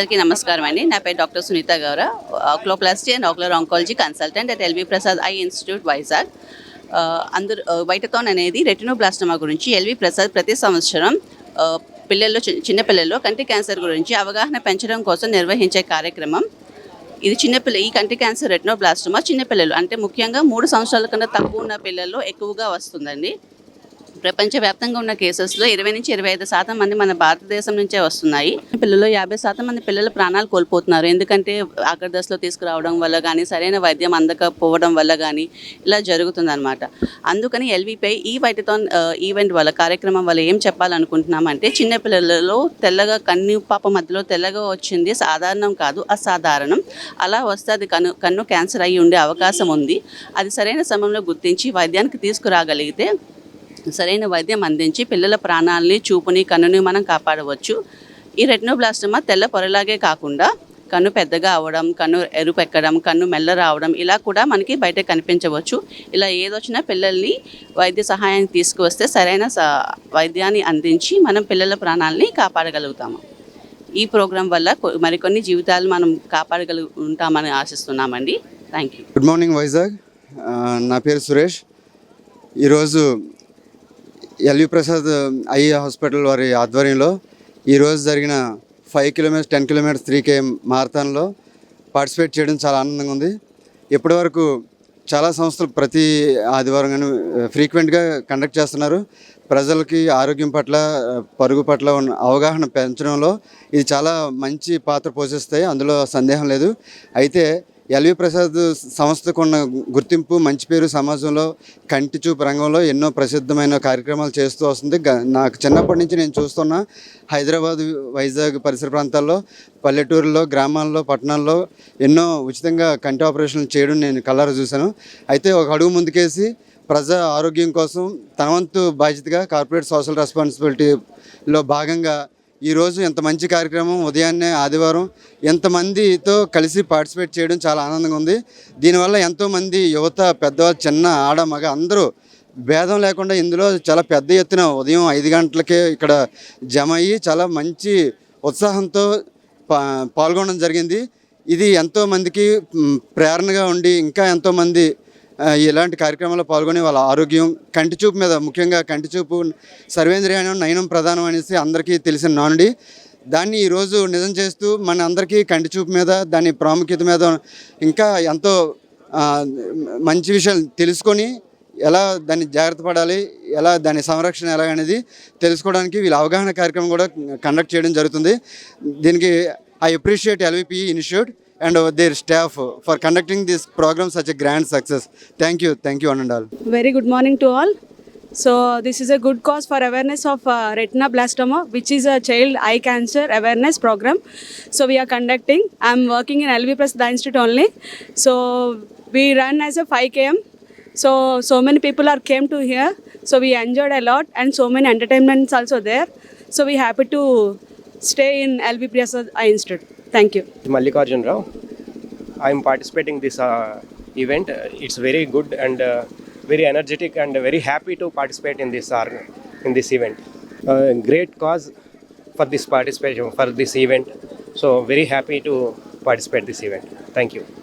అందరికీ నమస్కారం అండి. నా పేరు doctor Sunitha Gaura. Oculoplasty and ocular oncology consultant at LV Prasad eye institute Vizag. అందరు వైటథాన్ అనేది రెటినోబ్లాస్టమా గురించి ఎల్వి ప్రసాద్ ప్రతి సంవత్సరం పిల్లల్లో చిన్నపిల్లల్లో చిన్న కంటి క్యాన్సర్ గురించి అవగాహన పెంచడం కోసం నిర్వహించే కార్యక్రమం. ఇది చిన్నపిల్ల ఈ కంటి క్యాన్సర్ రెటినోబ్లాస్టమా చిన్నపిల్లలు అంటే ముఖ్యంగా మూడు సంవత్సరాల కన్నా తక్కువ ఉన్న పిల్లల్లో ఎక్కువగా వస్తుందండి. ప్రపంచవ్యాప్తంగా ఉన్న కేసెస్లో ఇరవై నుంచి ఇరవై ఐదు శాతం మంది మన భారతదేశం నుంచే వస్తున్నాయి. పిల్లలు యాభై శాతం మంది పిల్లల ప్రాణాలు కోల్పోతున్నారు. ఎందుకంటే ఆఖరి దశలో తీసుకురావడం వల్ల కానీ సరైన వైద్యం అందకపోవడం వల్ల కానీ ఇలా జరుగుతుందన్నమాట. అందుకని ఎల్విపై ఈ వైటథాన్ ఈవెంట్ వల్ల కార్యక్రమం వల్ల ఏం చెప్పాలనుకుంటున్నామంటే చిన్న పిల్లలలో తెల్లగా కన్ను పాప మధ్యలో తెల్లగా వచ్చింది సాధారణం కాదు అసాధారణం. అలా వస్తే అది కన్ను కన్ను క్యాన్సర్ అయ్యి ఉండే అవకాశం ఉంది. అది సరైన సమయంలో గుర్తించి వైద్యానికి తీసుకురాగలిగితే సరైన వైద్యం అందించి పిల్లల ప్రాణాలని చూపుని కన్నుని మనం కాపాడవచ్చు. ఈ రెటినోబ్లాస్టమా తెల్ల పొరలాగే కాకుండా కన్ను పెద్దగా అవడం కన్ను ఎరుపెక్కడం కన్ను మెల్ల రావడం ఇలా కూడా మనకి బయట కనిపించవచ్చు. ఇలా ఏదొచ్చినా పిల్లల్ని వైద్య సహాయానికి తీసుకువస్తే సరైన స- వైద్యాన్ని అందించి మనం పిల్లల ప్రాణాలని కాపాడగలుగుతాము. ఈ ప్రోగ్రాం వల్ల మరికొన్ని జీవితాలు మనం కాపాడగలుగు ఉంటామని ఆశిస్తున్నామండి. Thank you good morning Vizag. నా పేరు సురేష్. ఈరోజు ఎల్వి ప్రసాద్ ఐ హాస్పిటల్ వారి ఆధ్వర్యంలో ఈరోజు జరిగిన five kilometres ten kilometres three KM మారథాన్లో participate చేయడం చాలా ఆనందంగా ఉంది. ఇప్పటివరకు చాలా సంస్థలు ప్రతి ఆదివారం కానీ ఫ్రీక్వెంట్గా కండక్ట్ చేస్తున్నారు. ప్రజలకి ఆరోగ్యం పట్ల పరుగు పట్ల ఉన్న అవగాహన పెంచడంలో ఇది చాలా మంచి పాత్ర పోషిస్తాయి. అందులో సందేహం లేదు. అయితే ఎల్వి ప్రసాద్ సంస్థకు ఉన్న గుర్తింపు మంచి పేరు సమాజంలో కంటి చూపు రంగంలో ఎన్నో ప్రసిద్ధమైన కార్యక్రమాలు చేస్తూ వస్తుంది. నాకు చిన్నప్పటి నుంచి నేను చూస్తున్న హైదరాబాద్ వైజాగ్ పరిసర ప్రాంతాల్లో పల్లెటూరులో గ్రామాల్లో పట్టణాల్లో ఎన్నో ఉచితంగా కంటి ఆపరేషన్లు చేయడం నేను కళ్ళారా చూశాను. అయితే ఒక అడుగు ముందుకేసి ప్రజా ఆరోగ్యం కోసం తన వంతు బాధ్యతగా కార్పొరేట్ సోషల్ రెస్పాన్సిబిలిటీలో భాగంగా ఈరోజు ఎంత మంచి కార్యక్రమం ఉదయాన్నే ఆదివారం ఎంతమందితో కలిసి పార్టిసిపేట్ చేయడం చాలా ఆనందంగా ఉంది. దీనివల్ల ఎంతోమంది యువత పెద్దవాళ్ళు చిన్న ఆడ మగ అందరూ భేదం లేకుండా ఇందులో చాలా పెద్ద ఎత్తున ఉదయం ఐదు గంటలకే ఇక్కడ జమ అయ్యి చాలా మంచి ఉత్సాహంతో పా పాల్గొనడం జరిగింది. ఇది ఎంతోమందికి ప్రేరణగా ఉండి ఇంకా ఎంతోమంది ఇలాంటి కార్యక్రమాల్లో పాల్గొని వాళ్ళ ఆరోగ్యం కంటి చూపు మీద ముఖ్యంగా కంటి చూపు సర్వేంద్రియానం నయనం ప్రధానం అనేసి అందరికీ తెలిసిన నానుడి. దాన్ని ఈరోజు నిజం చేస్తూ మన అందరికీ కంటి చూపు మీద దాని ప్రాముఖ్యత మీద ఇంకా ఎంతో మంచి విషయాలు తెలుసుకొని ఎలా దాన్ని జాగ్రత్త పడాలి ఎలా దాని సంరక్షణ ఎలా అనేది తెలుసుకోవడానికి వీళ్ళ అవగాహన కార్యక్రమం కూడా కండక్ట్ చేయడం జరుగుతుంది. దీనికి I appreciate LVP institute and their staff for conducting this program such a grand success. Thank you. Thank you, Anandal. Very good morning to all. So this is a good cause for awareness of uh, retinoblastoma, which is a child eye cancer awareness program. So we are conducting. I'm working in LV Press the Institute only. So we run as a 5 km. So so many people are came to here. So we enjoyed a lot, and so many entertainments also there. So we happy to stay in LV Press Institute. Thank you. Mallikarjun Rao. I am participating this uh, event. It's very good and uh, very energetic and very happy to participate in this uh, in this event. Uh, great cause for this participation for this event. So very happy to participate this event. Thank you.